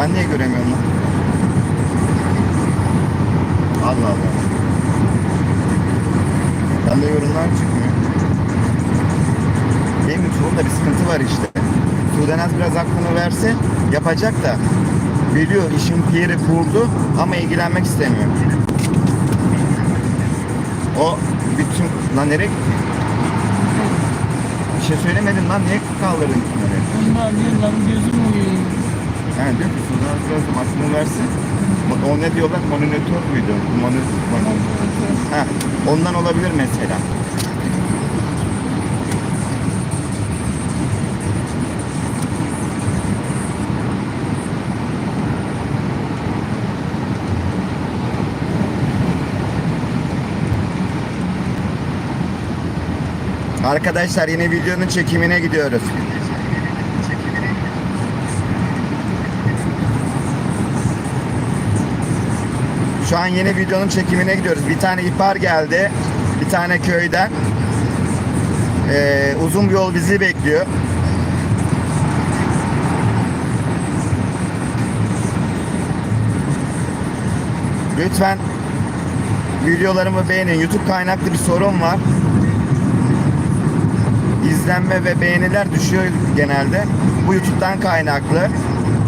Ben niye göremiyorum lan? Allah Allah. Bende yorumlar çıkmıyor. Benim YouTube'umda bir sıkıntı var işte. Sudenaz biraz aklını verse yapacak da biliyor işin yeri kurdu ama ilgilenmek istemiyor. O bütün... Lan nereye gitti? Bir şey söylemedin lan niye kaldırdın bunları? Yıllar gözüm. Yani diyor ki Sudenaz biraz aklını versin. O- ne diyorlar? Monitör müydü? Monitör. Ha, ondan olabilir mesela. Arkadaşlar yeni videonun çekimine gidiyoruz. Şu an yeni videonun çekimine gidiyoruz. Bir tane ihbar geldi. Bir tane köyden. Ee, uzun bir yol bizi bekliyor. Lütfen videolarımı beğenin. YouTube kaynaklı bir sorun var. İzlenme ve beğeniler düşüyor genelde. Bu YouTube'dan kaynaklı.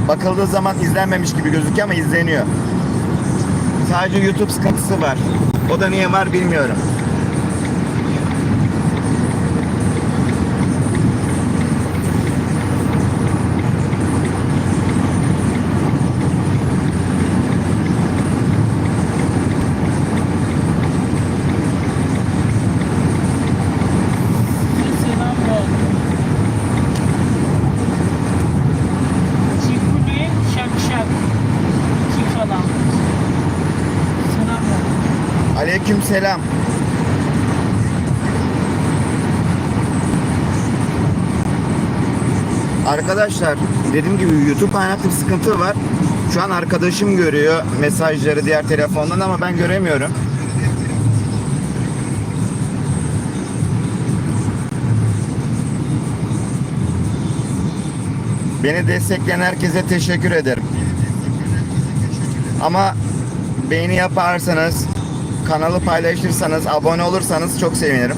Bakıldığı zaman izlenmemiş gibi gözüküyor ama izleniyor. Sadece YouTube sıkıntısı var. O da niye var bilmiyorum. Bir selam var. Çikuli şak şak. Çift adam. Selam var. Aleyküm selam. Arkadaşlar dediğim gibi YouTube kaynaklı bir sıkıntı var. Şu an arkadaşım görüyor mesajları diğer telefondan ama ben göremiyorum. Beni destekleyen herkese teşekkür ederim. Ama beğeni yaparsanız, kanalı paylaşırsanız, abone olursanız çok sevinirim.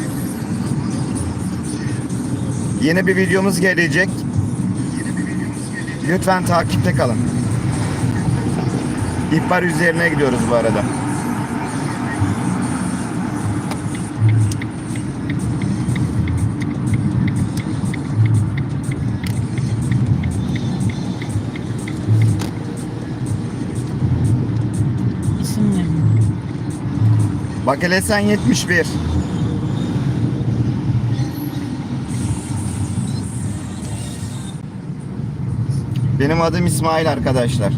Yeni bir videomuz gelecek. Lütfen takipte kalın. İhbar üzerine gidiyoruz bu arada. Bak hele sen 71. Benim adım İsmail arkadaşlar.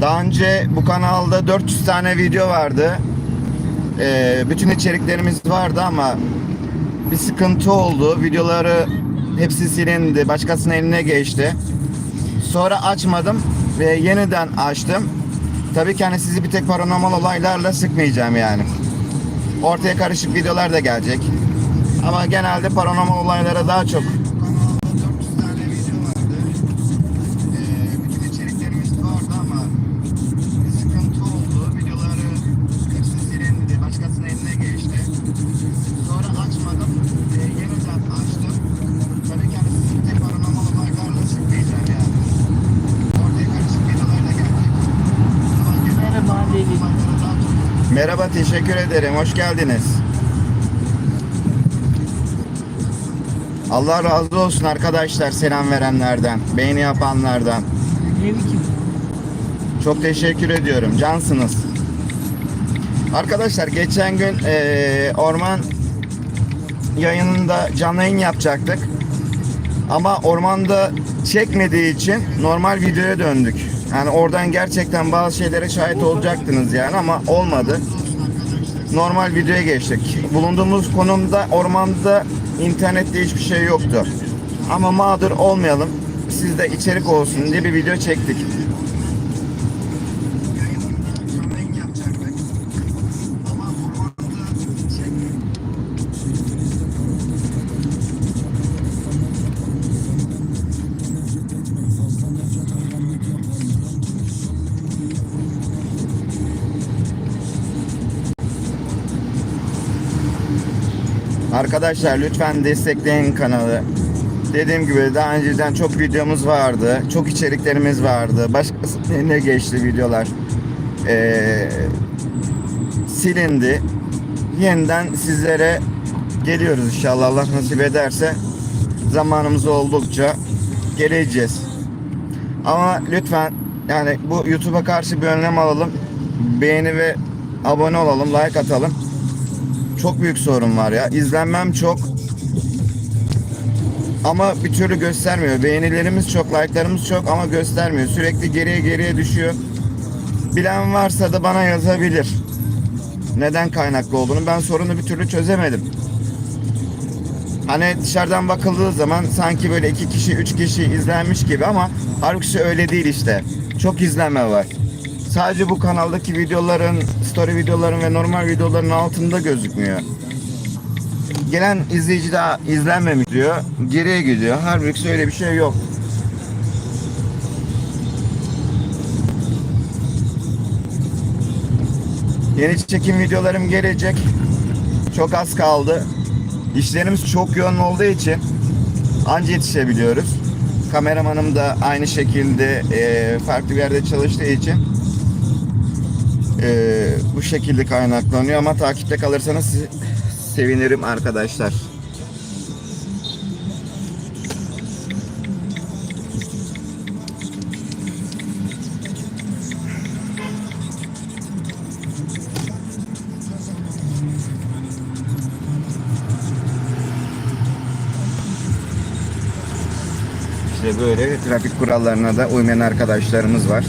Daha önce bu kanalda 400 tane video vardı. Ee, bütün içeriklerimiz vardı ama bir sıkıntı oldu. Videoları hepsi silindi. Başkasının eline geçti. Sonra açmadım ve yeniden açtım. Tabii ki hani sizi bir tek paranormal olaylarla sıkmayacağım yani. Ortaya karışık videolar da gelecek. Ama genelde paranormal olaylara daha çok. Merhaba, teşekkür ederim. Hoş geldiniz. Allah razı olsun arkadaşlar selam verenlerden, beğeni yapanlardan. Çok teşekkür ediyorum. Cansınız. Arkadaşlar geçen gün eee, orman yayınında canlı yayın yapacaktık. Ama ormanda çekmediği için normal videoya döndük. Yani oradan gerçekten bazı şeylere şahit olacaktınız yani ama olmadı. Normal videoya geçtik. Bulunduğumuz konumda ormanda internette hiçbir şey yoktu. Ama mağdur olmayalım. Sizde içerik olsun diye bir video çektik. Arkadaşlar lütfen destekleyin kanalı. Dediğim gibi daha önceden çok videomuz vardı. Çok içeriklerimiz vardı. Başkasının eline geçti videolar. Ee, silindi. Yeniden sizlere geliyoruz inşallah Allah nasip ederse. Zamanımız oldukça geleceğiz. Ama lütfen yani bu YouTube'a karşı bir önlem alalım. Beğeni ve abone olalım, like atalım. Çok büyük sorun var ya. İzlenmem çok. Ama bir türlü göstermiyor. Beğenilerimiz çok, like'larımız çok ama göstermiyor. Sürekli geriye geriye düşüyor. Bilen varsa da bana yazabilir. Neden kaynaklı olduğunu ben sorunu bir türlü çözemedim. Hani dışarıdan bakıldığı zaman sanki böyle iki kişi, üç kişi izlenmiş gibi ama halbuki öyle değil işte. Çok izlenme var. Sadece bu kanaldaki videoların, story videoların ve normal videoların altında gözükmüyor. Gelen izleyici daha izlenmemiş diyor, geriye gidiyor. Halbuki öyle bir şey yok. Yeni çekim videolarım gelecek. Çok az kaldı. İşlerimiz çok yoğun olduğu için anca yetişebiliyoruz. Kameramanım da aynı şekilde farklı bir yerde çalıştığı için e, bu şekilde kaynaklanıyor ama takipte kalırsanız sevinirim arkadaşlar. İşte böyle trafik kurallarına da uymayan arkadaşlarımız var.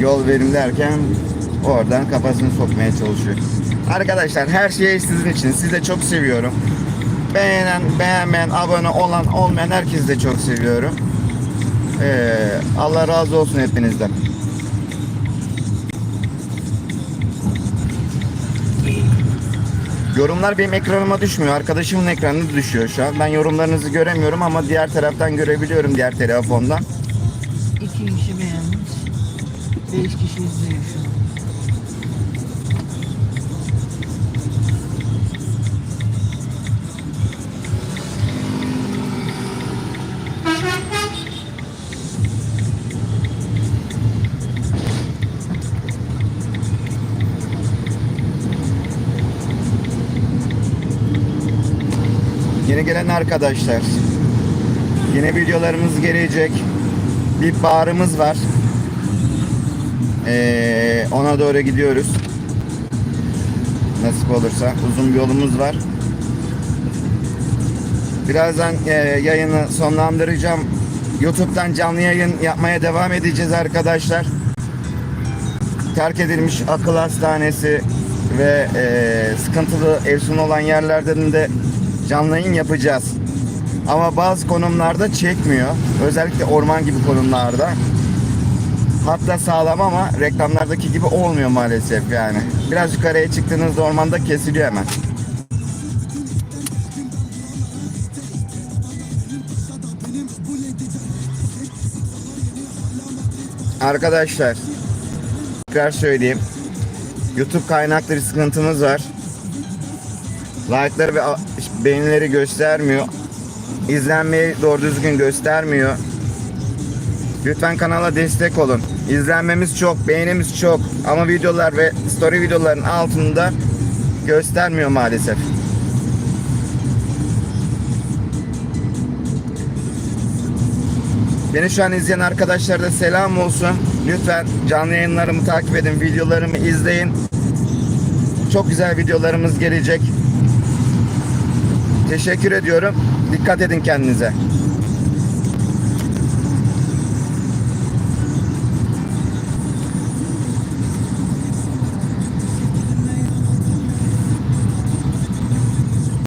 Yol verim derken oradan kafasını sokmaya çalışıyor. Arkadaşlar her şey sizin için. Sizi de çok seviyorum. Beğenen, beğenmeyen, abone olan, olmayan herkesi de çok seviyorum. Ee, Allah razı olsun hepinizden. Yorumlar benim ekranıma düşmüyor. Arkadaşımın ekranına düşüyor şu an. Ben yorumlarınızı göremiyorum ama diğer taraftan görebiliyorum diğer telefondan. İki kişi beğenmiş. Beş kişi izliyor şu an. Yeni gelen arkadaşlar. Yine videolarımız gelecek. Bir bağrımız var. Ee, ona doğru gidiyoruz. Nasip olursa. Uzun bir yolumuz var. Birazdan e, yayını sonlandıracağım. YouTube'dan canlı yayın yapmaya devam edeceğiz arkadaşlar. Terk edilmiş akıl hastanesi ve e, sıkıntılı evsun olan yerlerden de canlı yayın yapacağız. Ama bazı konumlarda çekmiyor. Özellikle orman gibi konumlarda. Hatta sağlam ama reklamlardaki gibi olmuyor maalesef yani. Biraz yukarıya çıktığınızda ormanda kesiliyor hemen. Arkadaşlar tekrar söyleyeyim. YouTube kaynaklı bir sıkıntımız var. Like'ları ve beğenileri göstermiyor. İzlenmeyi doğru düzgün göstermiyor. Lütfen kanala destek olun. İzlenmemiz çok, beğenimiz çok ama videolar ve story videoların altında göstermiyor maalesef. Beni şu an izleyen arkadaşlara da selam olsun. Lütfen canlı yayınlarımı takip edin, videolarımı izleyin. Çok güzel videolarımız gelecek. Teşekkür ediyorum. Dikkat edin kendinize.